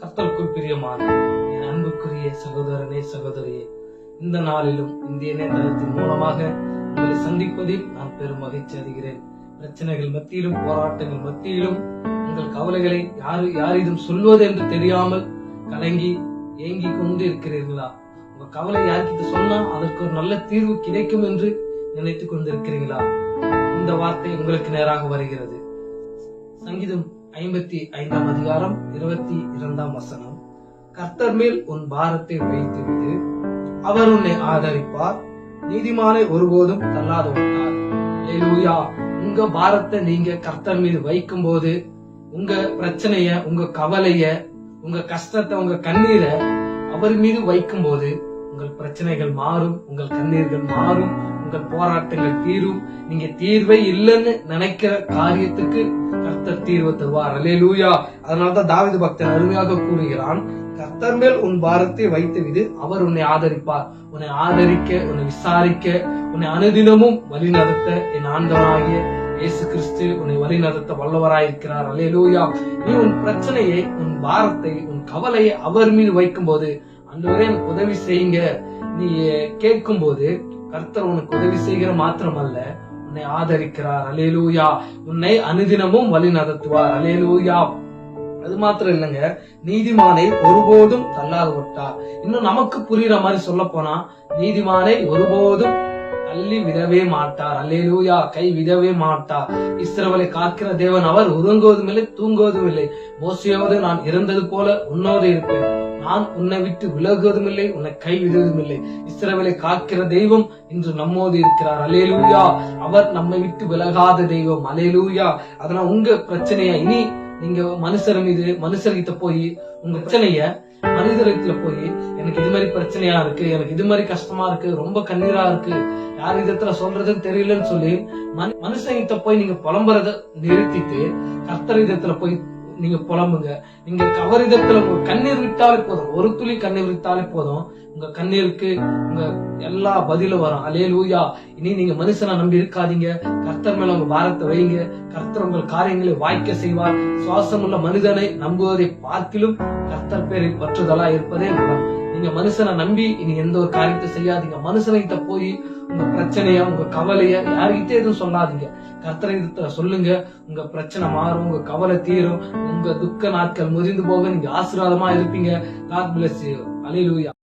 கர்த்தருக்குள் பிரியமான என் அன்புக்குரிய சகோதரனே சகோதரியே இந்த நாளிலும் இந்திய இணையதளத்தின் மூலமாக உங்களை சந்திப்பதில் நான் பெரும் மகிழ்ச்சி அடைகிறேன். பிரச்சனைகள் மத்தியிலும் போராட்டங்கள் மத்தியிலும் உங்கள் கவலைகளை யாரு யாரிடம் சொல்வது என்று தெரியாமல் கலங்கி ஏங்கி கொண்டு இருக்கிறீர்களா? உங்க கவலை யார்கிட்ட சொன்னா அதற்கு ஒரு நல்ல தீர்வு கிடைக்கும் என்று நினைத்துக் கொண்டிருக்கிறீங்களா இந்த வார்த்தை உங்களுக்கு நேராக வருகிறது. சங்கீதம் ஐம்பத்தி ஐந்தாம் அதிகாரம் இருபத்தி இரண்டாம் வசனம். கர்த்தர் மேல் உன் பாரத்தை வைத்துவிட்டு அவர் உன்னை ஆதரிப்பார். நீதிமானை ஒருபோதும் தள்ளாது விட்டார் அல்லேலூயா. உங்க பாரத்தை நீங்க கர்த்தர் மீது வைக்கும் போது உங்க பிரச்சனைய உங்க கவலைய உங்க கஷ்டத்தை உங்க கண்ணீரை அவர் மீது வைக்கும் போது பிரச்சனைகள் மாறும் உங்கள் கண்ணீர்கள் மாறும் உங்கள் போராட்டங்கள் தீரும். நீங்க தீர்வே இல்லைன்னு நினைக்கிற காரியத்துக்கு கர்த்தர் தீர்வு தருவார். லூயா அதனால்தான் தாவீது பக்தன் அருமையாக கூறுகிறான் கர்த்தர் மேல் உன் பாரத்தை வைத்து விடு அவர் உன்னை ஆதரிப்பார். உன்னை ஆதரிக்க உன்னை விசாரிக்க உன்னை அனுதினமும் வழிநடத்த என் ஆண்டவனாகிய இயேசு கிறிஸ்து உன்னை வழிநடத்த வல்லவராயிருக்கிறார். லூயா நீ உன் பிரச்சனையை உன் பாரத்தை உன் கவலையை அவர் மீது வைக்கும் போது அன்றுவரே எனக்கு உதவி செய்யுங்க. நீ கேட்கும் போது கர்த்தர் உனக்கு உதவி செய்கிற மாத்திரம் அல்ல உன்னை ஆதரிக்கிறார். அலேலூயா உன்னை அனுதினமும் வழி நடத்துவார். அலேலூயா அது மாத்திரம் இல்லைங்க. நீதிமானை ஒருபோதும் தள்ளாது விட்டார் இன்னும் நமக்கு புரியுற மாதிரி சொல்ல போனா நீதிமானை ஒருபோதும் தள்ளி விடவே மாட்டார். அல்லேலூயா. கை விடவே மாட்டார். இஸ்ரவலை காக்கிற தேவன் அவர் உறங்குவதும் இல்லை தூங்குவதும் இல்லை. மோசையோடு நான் இருந்தது போல உன்னோடு இருப்பேன். நான் உன்னை விட்டு விலகுவதும் இல்லை உன்னை கைவிடுவதும் இல்லை இஸ்ரவேலை காக்கிற தெய்வம் இன்று நம்மோடு இருக்கிறார். அலேலூயா அவர் நம்மை விட்டு விலகாத தெய்வம். அலேலூயா அதனால உங்க பிரச்சனையா இனி நீங்க மனுஷர் மீது மனுஷர்கிட்ட போய் உங்க பிரச்சனைய மனிதரத்துல போய் எனக்கு இது மாதிரி பிரச்சனையா இருக்கு எனக்கு இது மாதிரி கஷ்டமா இருக்கு ரொம்ப கண்ணீரா இருக்கு யார் விதத்துல சொல்றதுன்னு தெரியலன்னு சொல்லி மனுஷங்கிட்ட போய் நீங்க புலம்புறத நிறுத்திட்டு கர்த்தர் விதத்துல போய் நீங்க புலம்புங்க. நீங்க கவரிதத்துல உங்க கண்ணீர் விட்டாலே போதும். ஒரு துளி கண்ணீர் விட்டாலே போதும். உங்க கண்ணீருக்கு உங்க எல்லா பதிலும் வரும். அலே லூயா இனி நீங்க மனுஷனை நம்பி இருக்காதீங்க. கர்த்தர் மேல உங்க பாரத்தை வைங்க. கர்த்தர் உங்கள் காரியங்களை வாய்க்க செய்வார். சுவாசம் உள்ள மனிதனை நம்புவதை பார்க்கிலும் கர்த்தர் பேரை பற்றுதலா இருப்பதே நலம். நீங்க மனுஷனை நம்பி நீங்க எந்த ஒரு காரியத்தை செய்யாதீங்க. மனுஷனைகிட்ட போய் உங்க பிரச்சனைய உங்க கவலைய யாருகிட்ட எதுவும் சொல்லாதீங்க. கர்த்தரை சொல்லுங்க. உங்க பிரச்சனை மாறும் உங்க கவலை தீரும். உங்க துக்க நாட்கள் முறிந்து போக நீங்க ஆசீர்வாதமா இருப்பீங்க. காட் பிளஸ் அலையிலூயா